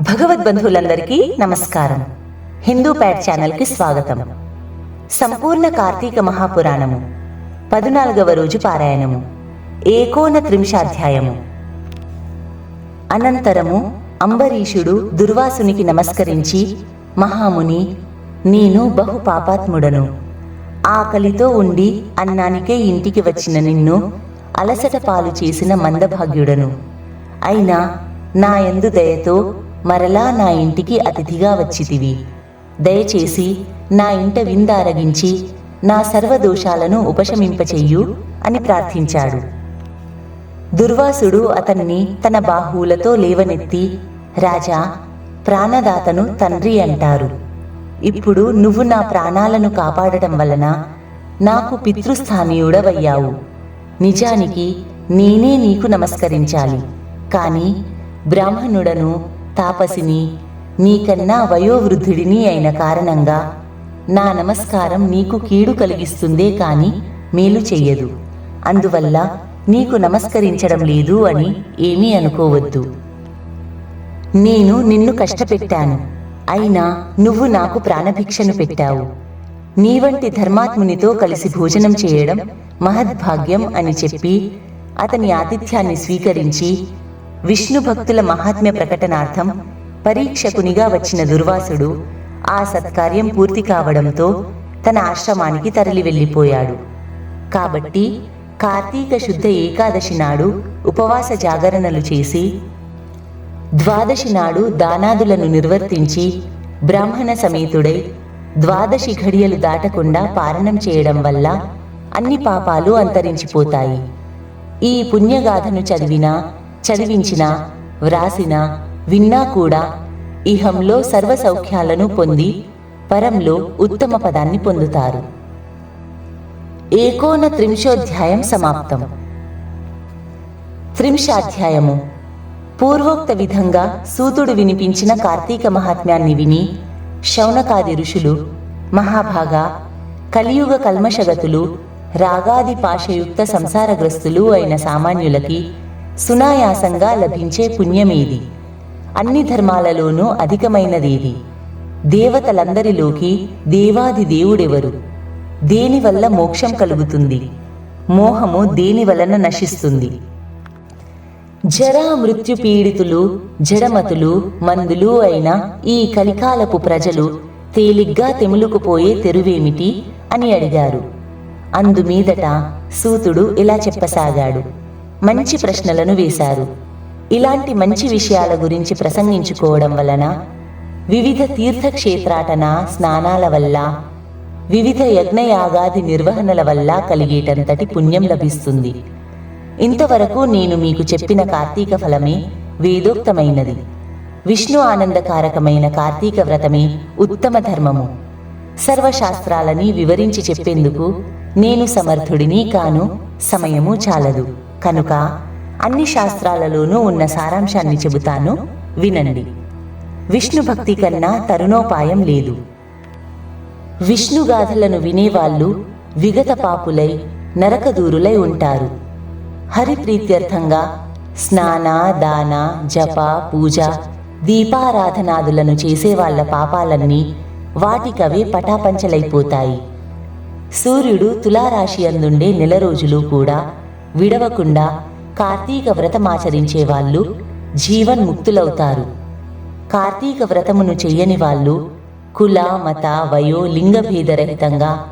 భగవద్బంధువులందరికీ నమస్కారం. హిందూ ప్యాడ్ ఛానల్కి స్వాగతం. సంపూర్ణ కార్తీక మహాపురాణము పదునాలుగవ రోజు పారాయణము ఏకోన త్రింశాధ్యాయము అనంతరము అంబరీషుడు దుర్వాసునికి నమస్కరించి మహాముని నేను బహు పాపాత్ముడను. ఆకలితో ఉండి అన్నానికే ఇంటికి వచ్చిన నిన్ను అలసట పాలు చేసిన మందభాగ్యుడను. అయినా నా ఎందు దయతో మరలా నా ఇంటికి అతిథిగా వచ్చితివి. దయచేసి నా ఇంట విందారగించి నా సర్వదోషాలను ఉపశమింపచెయ్యు అని ప్రార్థించాడు. దుర్వాసుడు అతన్ని తన బాహువులతో లేవనెత్తి రాజా ప్రాణదాతను తండ్రి అంటారు. ఇప్పుడు నువ్వు నా ప్రాణాలను కాపాడటం వలన నాకు పితృస్థానీయుడవయ్యావు. నిజానికి నేనే నీకు నమస్కరించాలి. కాని బ్రాహ్మణుడను తాపసిని నీకన్నా వయోవృద్ధుడిని అయిన కారణంగా నా నమస్కారం నీకు కీడు కలిగిస్తుందే కాని మేలు చెయ్యదు. అందువల్ల నీకు నమస్కరించడం లేదు అని ఏమీ అనుకోవద్దు. నేను నిన్ను కష్టపెట్టాను. అయినా నువ్వు నాకు ప్రాణభిక్షను పెట్టావు. నీవంటి ధర్మాత్మునితో కలిసి భోజనం చేయడం మహద్భాగ్యం అని చెప్పి అతని ఆతిథ్యాన్ని స్వీకరించి విష్ణు భక్తుల మహాత్మ్య ప్రకటనార్థం పరీక్షకునిగా వచ్చిన దుర్వాసుడు ఆ సత్కార్యం పూర్తి కావడంతో తన ఆశ్రమానికి తరలి వెళ్ళిపోయాడు. కాబట్టి కార్తీక శుద్ధ ఏకాదశి నాడు ఉపవాస జాగరణలు చేసి ద్వాదశి నాడు దానాదులను నిర్వర్తించి బ్రాహ్మణ సమేతుడై ద్వాదశి ఘడియలు దాటకుండా పారణం చేయడం వల్ల అన్ని పాపాలు అంతరించిపోతాయి. ఈ పుణ్యగాథను చదివినా చదివించినా వ్రాసినా విన్నా కూడా ఇహంలో సర్వ సౌఖ్యాలను పొంది పరంలో ఉత్తమ పదాన్ని పొందుతారు. ఏకోన త్రింశోధ్యాయం సమాప్తం. త్రింశాధ్యాయము. పూర్వోక్త విధంగా సూతుడు వినిపించిన కార్తీక మహాత్మ్యాన్ని విని శౌనకాది ఋషులు మహాభాగ కలియుగ కల్మషగతులు రాగాది పాశయుక్త సంసారగ్రస్తులు అయిన సామాన్యులకి సునాయాసంగా లభించే పుణ్యమేది. అన్ని ధర్మాలలోనూ అధికమైనదేది. దేవతలందరిలోకి దేవాది దేవుడెవరు? దేనివల్ల మోక్షం కలుగుతుంది? మోహము దేని వలన నశిస్తుంది? జరా మృత్యు పీడితులు జడమతులు మందులు అయిన ఈ కలికాలపు ప్రజలు తేలిగ్గా తెములుకుపోయే తెరువేమిటి? అని అడిగారు. అందుమీదట సూతుడు ఇలా చెప్పసాగాడు. మంచి ప్రశ్నలను వేశారు. ఇలాంటి మంచి విషయాల గురించి ప్రసంగించుకోవడం వలన వివిధ తీర్థక్షేత్రాటన స్నానాల వల్ల వివిధ యజ్ఞయాగాది నిర్వహణల వల్ల కలిగేటంతటి పుణ్యం లభిస్తుంది. ఇంతవరకు నేను మీకు చెప్పిన కార్తీక ఫలమే వేదోక్తమైనది. విష్ణు ఆనందకారకమైన కార్తీక వ్రతమే ఉత్తమ ధర్మము. సర్వశాస్త్రాలని వివరించి చెప్పేందుకు నేను సమర్థుడిని కాను సమయము చాలదు. కనుక అన్ని శాస్త్రాలలోనూ ఉన్న సారాంశాన్ని చెబుతాను వినండి. విష్ణు భక్తి కన్నా తరుణోపాయం లేదు. విష్ణుగాథలను వినేవాళ్ళు విగత పాపులై నరకదూరులై ఉంటారు. హరిప్రీత్యర్థంగా స్నాన దాన జప పూజ దీపారాధనాదులను చేసేవాళ్ళ పాపాలన్నీ వాటికవే పటాపంచలైపోతాయి. సూర్యుడు తులారాశి అందుండే నెల రోజులు కూడా విడవకుండా కార్తీక వ్రతమాచరించే వాళ్ళు జీవన్ముక్తులవుతారు. కార్తీక వ్రతమును చెయ్యని వాళ్ళు కుల మత వయో లింగభేదరహితంగా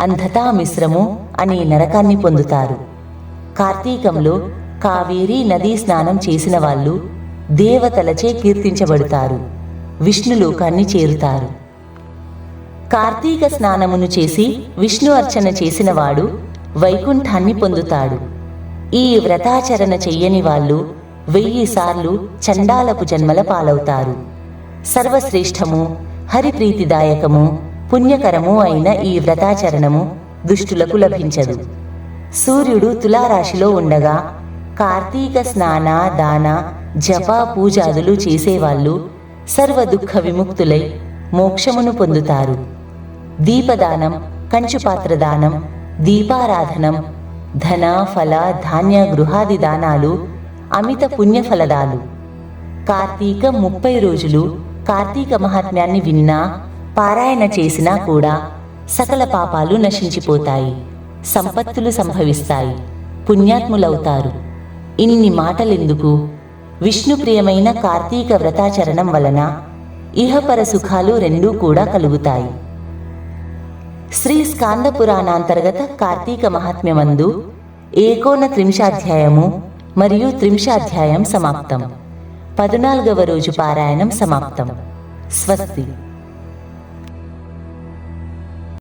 అంధతా మిశ్రము అనే నరకాన్ని పొందుతారు. కార్తీకంలో కావేరీ నదీ స్నానం చేసిన వాళ్ళు దేవతలచే కీర్తించబడతారు. విష్ణులోకాన్ని చేరుతారు. కార్తీక స్నానమును చేసి విష్ణు అర్చన చేసినవాడు వైకుంఠాన్ని పొందుతాడు. ఈ వ్రతాచరణ చెయ్యని వాళ్ళు వెయ్యిసార్లు చండాలపు జన్మల పాలవుతారు. సర్వశ్రేష్టము హరిప్రీతిదాయకము పుణ్యకరము అయిన ఈ వ్రతాచరణము దుష్టులకు లభించదు. సూర్యుడు తులారాశిలో ఉండగా కార్తీక స్నాన దాన జప పూజాదులు చేసేవాళ్ళు సర్వ దుఃఖ విముక్తులై మోక్షమును పొందుతారు. దీపదానం కంచుపాత్ర దానం దీపారాధనం ధన ఫల ధాన్య గృహాది దానాలు అమిత పుణ్యఫలదాలు. కార్తీక ముప్పై రోజులు కార్తీక మహాత్మ్యాన్ని విన్నా పారాయణ చేసినా కూడా సకల పాపాలు నశించిపోతాయి సంపత్తులు సంభవిస్తాయి పుణ్యాత్ములవుతారు. ఇన్ని మాటలెందుకు? విష్ణుప్రియమైన కార్తీక వ్రతాచరణం వలన ఇహపర సుఖాలు రెండూ కూడా కలుగుతాయి. శ్రీ స్కాంద పురాణాంతర్గత కార్తీక మహాత్మ్యమందు ఏకోన త్రింశాధ్యాయము మరియు త్రింశాధ్యాయం సమాప్తం. పద్నాలుగవ రోజు పారాయణం సమాప్తం. స్వస్తి.